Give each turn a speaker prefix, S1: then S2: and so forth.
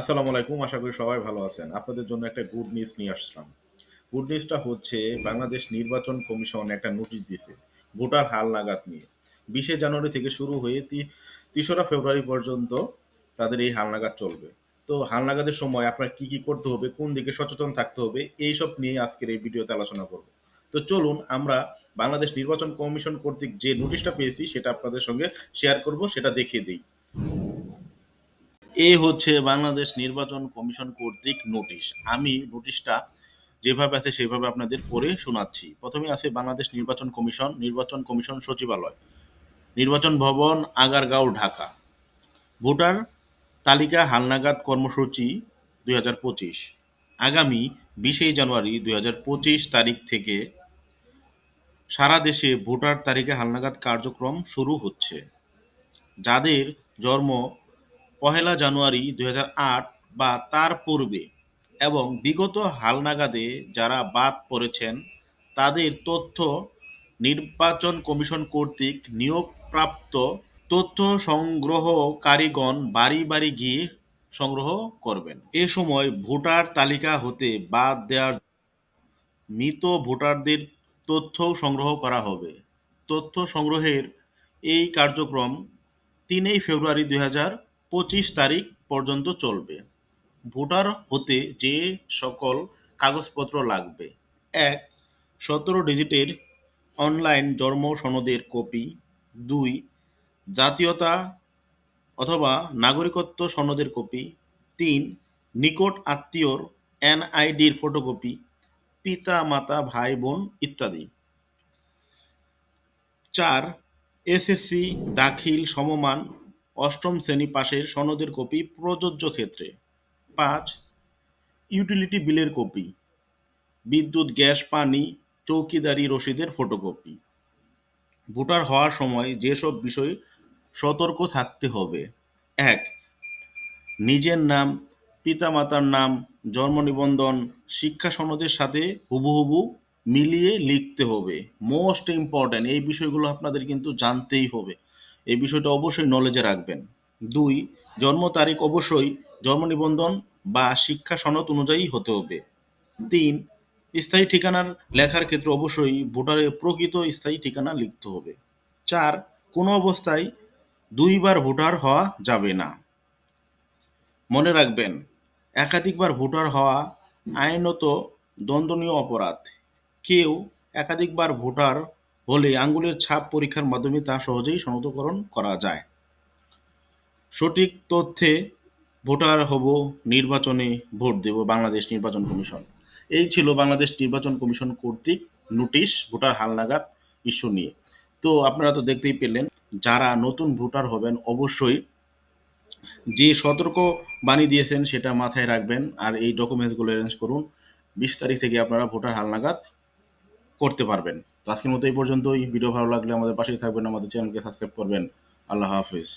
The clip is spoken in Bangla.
S1: আসসালামু আলাইকুম, আশা করি সবাই ভালো আছেন। আপনাদের জন্য একটা গুড নিউজ নিয়ে আসলাম। গুড নিউজটা হচ্ছে, বাংলাদেশ নির্বাচন কমিশন একটা নোটিশ দিয়েছে, ভোটার হাল নাগাদ নিয়ে। বিশে জানুয়ারি থেকে শুরু হয়ে তেসরা ফেব্রুয়ারি পর্যন্ত তাদের এই হালনাগাদ চলবে। তো হালনাগাদের সময় আপনার কি কি করতে হবে, কোন দিকে সচেতন থাকতে হবে এইসব নিয়ে আজকের এই ভিডিওতে আলোচনা করব। তো চলুন আমরা বাংলাদেশ নির্বাচন কমিশন কর্তৃক যে নোটিশটা পেয়েছি, সেটা আপনাদের সঙ্গে শেয়ার করব, সেটা দেখিয়ে দিই। এ হচ্ছে বাংলাদেশ নির্বাচন কমিশন কর্তৃক নোটিশ। আমি নোটিশটা যেভাবে আছে সেভাবে আপনাদের পড়ে শোনাচ্ছি। প্রথমে আছে বাংলাদেশ নির্বাচন কমিশন নির্বাচন কমিশন সচিবালয়, নির্বাচন ভবন, আগারগাঁও, ঢাকা। ভোটার তালিকা হালনাগাদ কর্মসূচি দুই হাজার পঁচিশ। আগামী বিশে জানুয়ারি দুই হাজার পঁচিশ তারিখ থেকে সারা দেশে ভোটার তালিকা হালনাগাদ কার্যক্রম শুরু হচ্ছে। যাদের জন্ম পহেলা জানুয়ারি দু হাজার আট বা তার পূর্বে এবং বিগত হালনাগাদে যারা বাদ পড়েছেন, তাদের তথ্য নির্বাচন কমিশন কর্তৃক নিয়োগপ্রাপ্ত তথ্য সংগ্রহকারীগণ বাড়ি বাড়ি গিয়ে সংগ্রহ করবেন। এ সময় ভোটার তালিকা হতে বাদ দেওয়ার মৃত ভোটারদের তথ্য সংগ্রহ করা হবে। তথ্য সংগ্রহের এই কার্যক্রম তিনই ফেব্রুয়ারি দুই হাজার পঁচিশ তারিখ পর্যন্ত চলবে। ভোটার হতে যে সকল কাগজপত্র লাগবে। এক, সতেরো ডিজিটের অনলাইন জন্ম সনদের কপি। দুই, জাতীয়তা অথবা নাগরিকত্ব সনদের কপি। তিন, নিকট আত্মীয়র এনআইডির ফটোকপি পিতা মাতা ভাই বোন ইত্যাদি। চার, এসএসসি দাখিল সমমান অষ্টম শ্রেণি পাশের সনদের কপি প্রযোজ্য ক্ষেত্রে। পাঁচ ইউটিলিটি বিলের কপি, বিদ্যুৎ, গ্যাস, পানি, চৌকিদারি, রসিদের ফটোকপি ভোটার হওয়ার সময় যেসব বিষয় সতর্ক থাকতে হবে। এক, নিজের নাম, পিতামাতার নাম, জন্ম নিবন্ধন, শিক্ষা সনদের সাথে হুবহুবু মিলিয়ে লিখতে হবে। মোস্ট ইম্পর্ট্যান্ট এই বিষয়গুলো আপনাদের কিন্তু জানতেই হবে। এই বিষয়টা অবশ্যই নলেজে রাখবেন। দুই, জন্ম তারিখ অবশ্যই জন্ম নিবন্ধন বা শিক্ষা সনদ অনুযায়ী হতে হবে। তিন, স্থায়ী ঠিকানার লেখার ক্ষেত্রে অবশ্যই ভোটারের প্রকৃত স্থায়ী ঠিকানা লিখতে হবে। চার, কোনো অবস্থায় দুইবার ভোটার হওয়া যাবে না। মনে রাখবেন, একাধিকবার ভোটার হওয়া আইনত দণ্ডনীয় অপরাধ। কেউ একাধিকবার ভোটার হলে আঙ্গুলের ছাপ পরীক্ষার মাধ্যমে তা সহজেই শনাক্তকরণ করা যায়। সঠিক তথ্যে ভোটার হব, নির্বাচনে ভোট দেব বাংলাদেশ নির্বাচন কমিশন। এই ছিল বাংলাদেশ নির্বাচন কমিশন কর্তৃক নোটিশ, ভোটার হালনাগাদ ইস্যু নিয়ে। তো আপনারা তো দেখতেই পেলেন, যারা নতুন ভোটার হবেন অবশ্যই যে সতর্ক বাণী দিয়েছেন সেটা মাথায় রাখবেন আর এই ডকুমেন্টসগুলো অ্যারেঞ্জ করুন। বিশ তারিখ থেকে আপনারা ভোটার হালনাগাদ করতে পারবেন। তো আজকের মতো এই পর্যন্তই। ভিডিও ভালো লাগলে আমাদের পাশেই থাকবেন, আমাদের চ্যানেলকে সাবস্ক্রাইব করবেন। আল্লাহ হাফিজ।